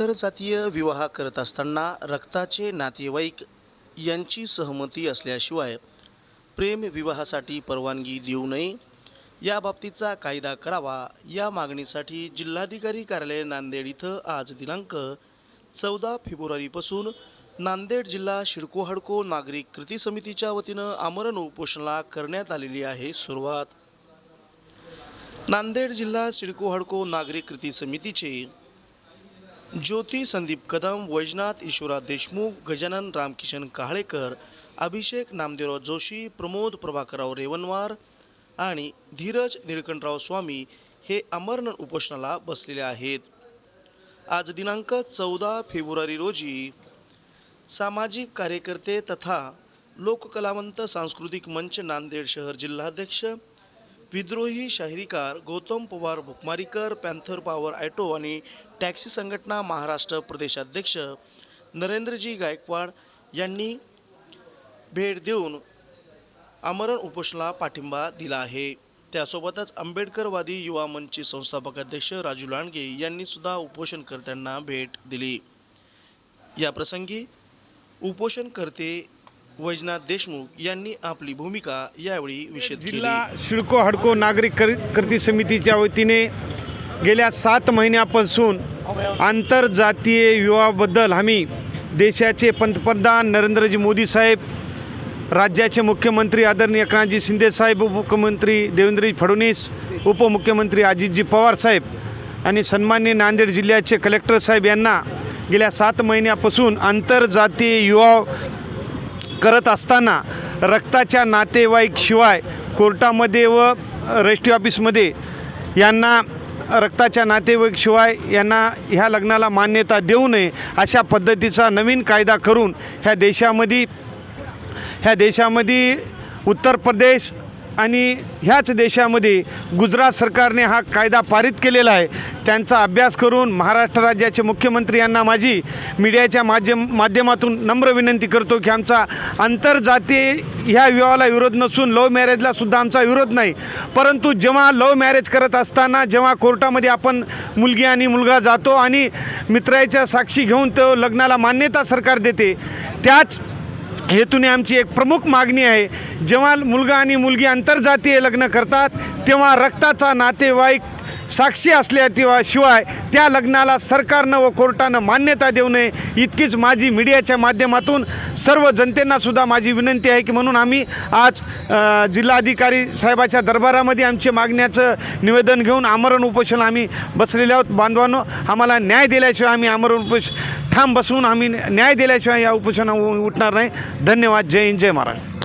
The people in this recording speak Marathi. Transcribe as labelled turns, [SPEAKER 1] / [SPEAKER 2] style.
[SPEAKER 1] आंतरजातीय विवाह करत असताना रक्ताचे नातेवाईक यांची सहमती असल्याशिवाय प्रेम विवाहासाठी परवानगी देऊ नये. याबाबतीचा कायदा करावा. या मागणीसाठी जिल्हाधिकारी कार्यालय नांदेड इथं आज दिनांक चौदा फेब्रुवारीपासून नांदेड जिल्हा शिडको हडको नागरिक कृती समितीच्या वतीनं आमरण उपोषणाला करण्यात आलेली आहे सुरुवात. नांदेड जिल्हा सिडको हडको नागरिक कृती समितीचे ज्योती संदीप कदम वैजनाथ ईश्वरात देशमुख गजानन रामकिशन काहळेकर अभिषेक नामदेवराव जोशी प्रमोद प्रभाकरराव रेवनवार आणि धीरज निळकंठराव स्वामी हे अमरण उपोषणाला बसलेले आहेत. आज दिनांक चौदा फेब्रुवारी रोजी सामाजिक कार्यकर्ते तथा लोककलावंत सांस्कृतिक मंच नांदेड शहर जिल्हाध्यक्ष विद्रोही शाहिरीकार Gautam Pawar Bhukmarikar panther power auto आणि टॅक्सी संघटना महाराष्ट्र प्रदेशाध्यक्ष नरेंद्रजी गायकवाड यांनी भेट देऊन आमरण उपोषणाला पाठिंबा दिला आहे. त्यासोबतच आंबेडकरवादी युवा मंचचे संस्थापक अध्यक्ष राजू लांडगे यांनी सुद्धा उपोषणकर्त्यांना भेट दिली. याप्रसंगी उपोषणकर्ते वैजनाथ देशमुख यांनी आपली भूमिका यावेळी विशेष
[SPEAKER 2] जिल्हा शिडको हडको नागरिक कर कृती समितीच्या वतीने गेल्या सात महिन्यापासून आंतरजातीय विवाहाबद्दल आम्ही देशाचे पंतप्रधान नरेंद्रजी मोदी साहेब राज्याचे मुख्यमंत्री आदरणीय एकनाथजी शिंदेसाहेब उपमुख्यमंत्री देवेंद्रजी फडणवीस उपमुख्यमंत्री अजितजी पवार साहेब आणि सन्मान्य नांदेड जिल्ह्याचे कलेक्टर साहेब यांना गेल्या सात महिन्यापासून आंतरजातीय युवा करत असताना रक्ताच्या नातेवाईकशिवाय कोर्टामध्ये व रजिस्ट्री ऑफिसमध्ये यांना रक्ताच्या नातेवाईकशिवाय यांना ह्या लग्नाला मान्यता देऊ नये अशा पद्धतीचा नवीन कायदा करून ह्या देशामध्ये ह्या देशामध्ये उत्तर प्रदेश आणि ह्याच देशामध्ये गुजरात सरकारने हा कायदा पारित केलेला आहे. त्यांचा अभ्यास करून महाराष्ट्र राज्याचे मुख्यमंत्री यांना माझी मीडियाच्या माध्यम माध्यमातून नम्र विनंती करतो की आमचा आंतरजातीय ह्या विवाहाला विरोध नसून लव्ह मॅरेजला सुद्धा आमचा विरोध नाही. परंतु जेव्हा लव्ह मॅरेज करत असताना जेव्हा कोर्टामध्ये आपण मुलगी आणि मुलगा जातो आणि मित्राच्या साक्षी घेऊन तो लग्नाला मान्यता सरकार देते त्याच हेतूने आमची एक प्रमुख मागणी आहे. जेव्हा मुलगा आणि मुलगी आंतरजातीय लग्न करतात तेव्हा रक्ताचा नातेवाईक साक्षी असल्या शिवाय त्या लग्नाला सरकारनं व कोर्टानं मान्यता देऊ नये इतकीच माझी मीडियाच्या माध्यमातून सर्व जनतेनासुद्धा माझी विनंती आहे की म्हणून आम्ही आज जिल्हाधिकारी साहेबाच्या दरबारामध्ये आमचे मागण्याचं निवेदन घेऊन आमरण उपोषण आम्ही बसलेले आहोत. बांधवांनो आम्हाला न्याय दिल्याशिवाय आम्ही आमरण उपोष ठाम बसवून आम्ही न्याय दिल्याशिवाय या उपोषणा उठणार नाही. धन्यवाद. जय हिंद. जय महाराज